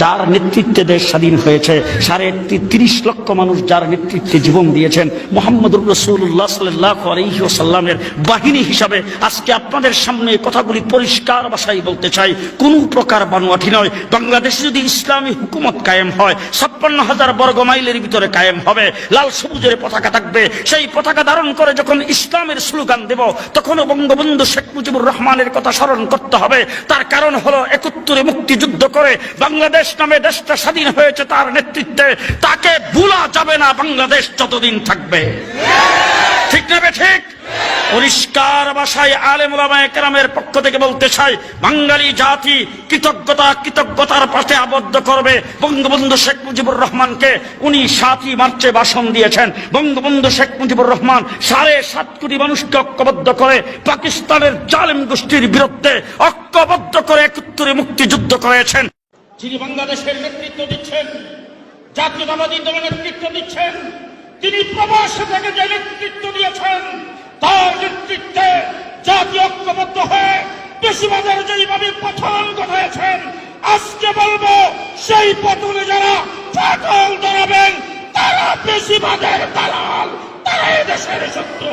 যার নেতৃত্বে দেশ স্বাধীন হয়েছে, সাড়ে তিরিশ লক্ষ মানুষ যার নেতৃত্বে জীবন দিয়েছেন, মোহাম্মদুর রসুল্লাহ বাহিনী হিসাবে আজকে আপনাদের সামনে কথাগুলি পরিষ্কার ভাষায় বলতে চাই। কোন প্রকার বানোয়াটি নয়। বাংলাদেশে যদি ইসলামী হুকুমত কায়েম হয়, ছাপ্পান্ন হাজার বর্গ মাইলের ভিতরে কায়েম হবে। লাল সবুজের পতাকা থাকবে। সেই পতাকা ধারণ করে যখন ইসলামের স্লোগান দেব, তখনও বঙ্গবন্ধু শেখ মুজিবুর রহমানের কথা স্মরণ করতে হবে। তার কারণ হলো একত্তরে মুক্তিযুদ্ধ করে বাংলাদেশ নামে দেশটা স্বাধীন হয়েছে তার নেতৃত্বে, তাকে ভুলা যাবে না বাংলাদেশ যতদিন থাকবে। ঠিক না ঠিক? পরিষ্কার ভাষায় আলেম ওলামায়ে পক্ষ থেকে বলতে চাই, বাঙালি জাতি কৃতজ্ঞতা কৃতজ্ঞতার পাশে আবদ্ধ করবে। বঙ্গবন্ধু শেখ মুজিবুর রহমানকে উনি সাতই মার্চে ভাষণ দিয়েছেন। বঙ্গবন্ধু শেখ মুজিবুর রহমান সাড়ে সাত কোটি মানুষকে ঐক্যবদ্ধ করে পাকিস্তানের জালেম গোষ্ঠীর বিরুদ্ধে ঐক্যবদ্ধ করে একত্তরে মুক্তিযুদ্ধ করেছেন। যিনি বাংলাদেশের নেতৃত্ব দিচ্ছেন, জাতীয়তাবাদী দলের নেতৃত্ব দিচ্ছেন, তিনি প্রবাস থেকে যে নেতৃত্ব দিয়েছেন, তার নেতৃত্বে জাতি ঐক্যবদ্ধ হয়ে বেশিবাদের যেইভাবে পথন ঘটাইছেন, আজকে বলব সেই পতনে যারা ফাটল ধরাবেন, তারা বেশিবাদের দালাল তারা এদেশের শত্রু।